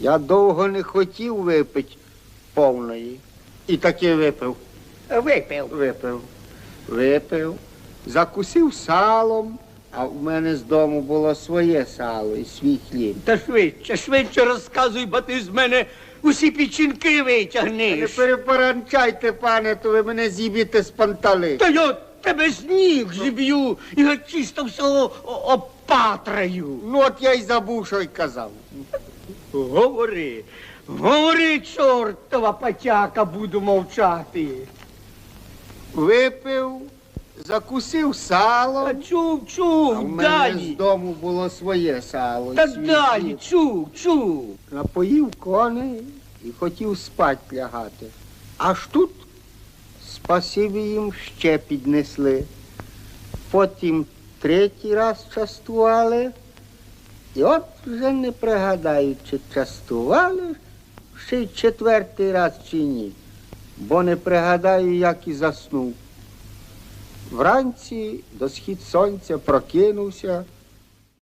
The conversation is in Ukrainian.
Я довго не хотів випити повної. І таки випив. Випив. Випив. Випив. Закусив салом, а в мене з дому було своє сало і свій хліб. Та швидше, швидше розказуй, бо ти з мене усі печінки Не витягнеш. перепоранчайте, пане, то ви мене зіб'єте з пантали. Та я тебе з ніг зіб'ю і чисто всього опатраю. Ну от я й забув, що й казав. Говори, говори, чортова потяка, буду мовчати. Випив, закусив сало, Та чув, а чув, в мене далі. з дому було своє сало. Та свій далі, чув, чув. Напоїв коней і хотів спать лягати. Аж тут спасибі їм ще піднесли. Потім третій раз частували. І от вже не пригадаю, чи частували ще й четвертий раз чи ні. Бо не пригадаю, як і заснув. Вранці до схід сонця прокинувся,